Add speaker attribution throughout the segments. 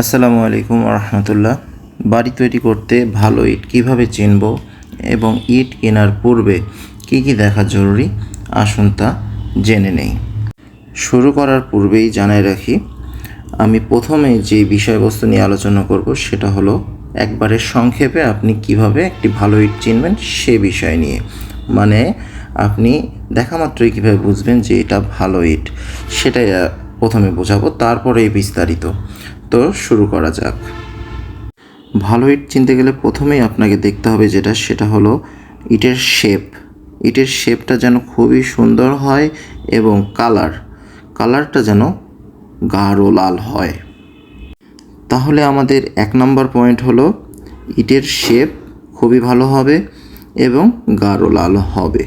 Speaker 1: আসসালামু আলাইকুম রহমতুল্লাহ বাড়ি তৈরি করতে ভালো ইট কীভাবে চিনব এবং ইট কেনার পূর্বে কী কী দেখা জরুরি? আসুন তা জেনে নেই। শুরু করার পূর্বেই জানাই রাখি, আমি প্রথমে যে বিষয়বস্তু নিয়ে আলোচনা করব সেটা হলো, একবারে সংক্ষেপে আপনি কীভাবে একটি ভালো ইট চিনবেন সে বিষয় নিয়ে। মানে আপনি দেখা মাত্রই কীভাবে বুঝবেন যে এটা ভালো ইট? সেটাই প্রথমে বোঝাবো তারপরে এই বিস্তারিত। তো শুরু করা যাক। ভালো ইট চিনতে গেলে প্রথমেই আপনাকে দেখতে হবে যেটা, সেটা হলো ইটের শেপ। ইটের শেপটা যেন খুবই সুন্দর হয় এবং কালার, কালারটা যেন গাঢ় লাল হয়। তাহলে আমাদের এক নম্বর পয়েন্ট হলো ইটের শেপ খুবই ভালো হবে এবং গাঢ় লাল হবে।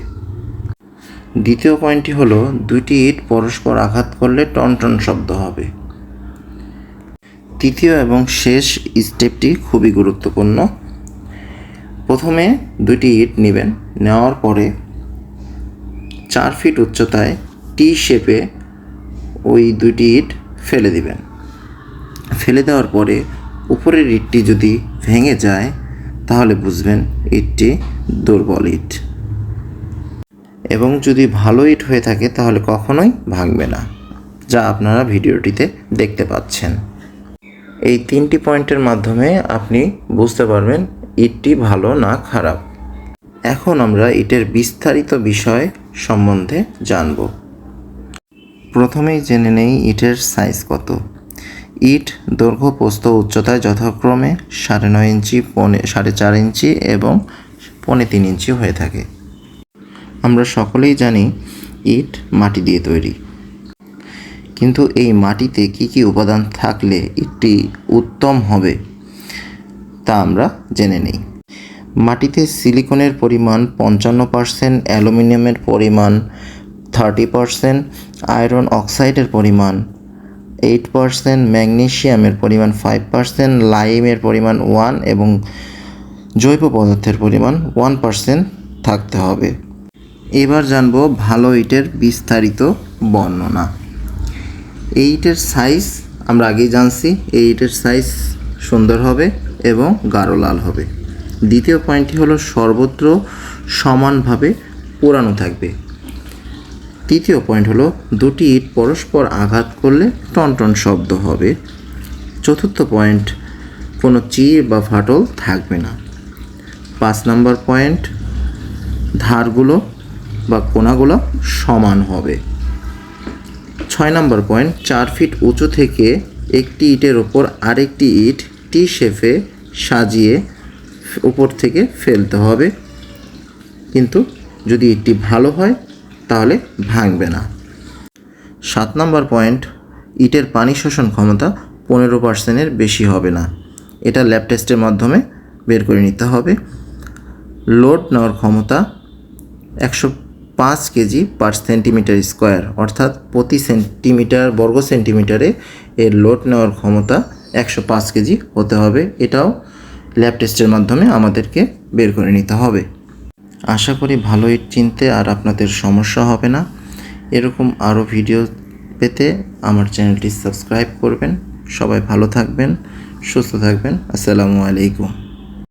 Speaker 1: দ্বিতীয় পয়েন্টটি হলো, দুইটি ইট পরস্পর আঘাত করলে টনটন শব্দ হবে। তৃতীয় এবং শেষ স্টেপটি খুবই গুরুত্বপূর্ণ। প্রথমে দুইটি ইট নেবেন। নেওয়ার পরে চার ফিট উচ্চতায় টি শেপে ওই দুইটি ইট ফেলে দিবেন। ফেলে দেওয়ার পরে উপরের ইটটি যদি ভেঙে যায়, তাহলে বুঝবেন ইটটি দুর্বল ইট। এবং যদি ভালো ইট হয়ে থাকে, তাহলে কখনোই ভাঙবে না, যা আপনারা ভিডিওটিতে দেখতে পাচ্ছেন। এই তিনটি পয়েন্টের মাধ্যমে আপনি বুঝতে পারবেন ইটটি ভালো না খারাপ। এখন আমরা ইটের বিস্তারিত বিষয় সম্বন্ধে জানব। প্রথমেই জেনে নেই ইটের সাইজ কত। ইট দৈর্ঘ্য প্রস্থ উচ্চতায় যথাক্রমে সাড়ে নয় ইঞ্চি, পনে সাড়ে চার ইঞ্চি এবং পনে তিন ইঞ্চি হয়ে থাকে। আমরা সকলেই জানি ইট মাটি দিয়ে তৈরি। কিন্তু এই মাটিতে কি কি উপাদান থাকলে ইটটি উত্তম হবে, তা আমরা জেনে নেই। মাটিতে সিলিকনের পরিমাণ পঞ্চান্ন পার্সেন্ট, অ্যালুমিনিয়ামের পরিমাণ থার্টি পার্সেন্ট, আয়রন অক্সাইডের পরিমাণ এইট পার্সেন্ট, ম্যাগনেশিয়ামের পরিমাণ ফাইভ পার্সেন্ট, লাইমের পরিমাণ ওয়ান এবং জৈব পদার্থের পরিমাণ ওয়ান পার্সেন্ট থাকতে হবে। এবার জানব ভালো ইটের বিস্তারিত বর্ণনা। এই ইটের সাইজ আমরা আগেই জানছি, এই ইটের সাইজ সুন্দর হবে এবং গাঢ় লাল হবে। দ্বিতীয় পয়েন্টটি হলো সর্বত্র সমানভাবে পোড়ানো থাকবে। তৃতীয় পয়েন্ট হলো দুটি ইট পরস্পর আঘাত করলে টনটন শব্দ হবে। চতুর্থ পয়েন্ট কোনো চির বা ফাটল থাকবে না। পাঁচ নম্বর পয়েন্ট ধারগুলো বা কোনাগুলো সমান হবে। ছয় নম্বর পয়েন্ট চার ফিট উঁচু থেকে একটি ইটের ওপর আরেকটি ইট টি শেপে সাজিয়ে উপর থেকে ফেলতে হবে। কিন্তু যদি ইটটি ভালো হয়, তাহলে ভাঙবে না। সাত নম্বর পয়েন্ট ইটের পানি শোষণ ক্ষমতা পনেরো পার্সেন্টের বেশি হবে না। এটা ল্যাব টেস্টের মাধ্যমে বের করে নিতে হবে। লোড নেওয়ার ক্ষমতা একশো পাঁচ কেজি পার সেন্টিমিটার স্কোয়ার অর্থাৎ প্রতি সেন্টিমিটার বর্গ সেন্টিমিটারে এর লোড নেওয়ার ক্ষমতা একশো পাঁচ কেজি হতে হবে। এটাও ল্যাব টেস্টের মাধ্যমে আমাদেরকে বের করে নিতে হবে। আশা করি ভালো ইট চিনতে আর আপনাদের সমস্যা হবে না। এরকম আরও ভিডিও পেতে আমার চ্যানেলটি সাবস্ক্রাইব করবেন। সবাই ভালো থাকবেন, সুস্থ থাকবেন। আসসালামু আলাইকুম।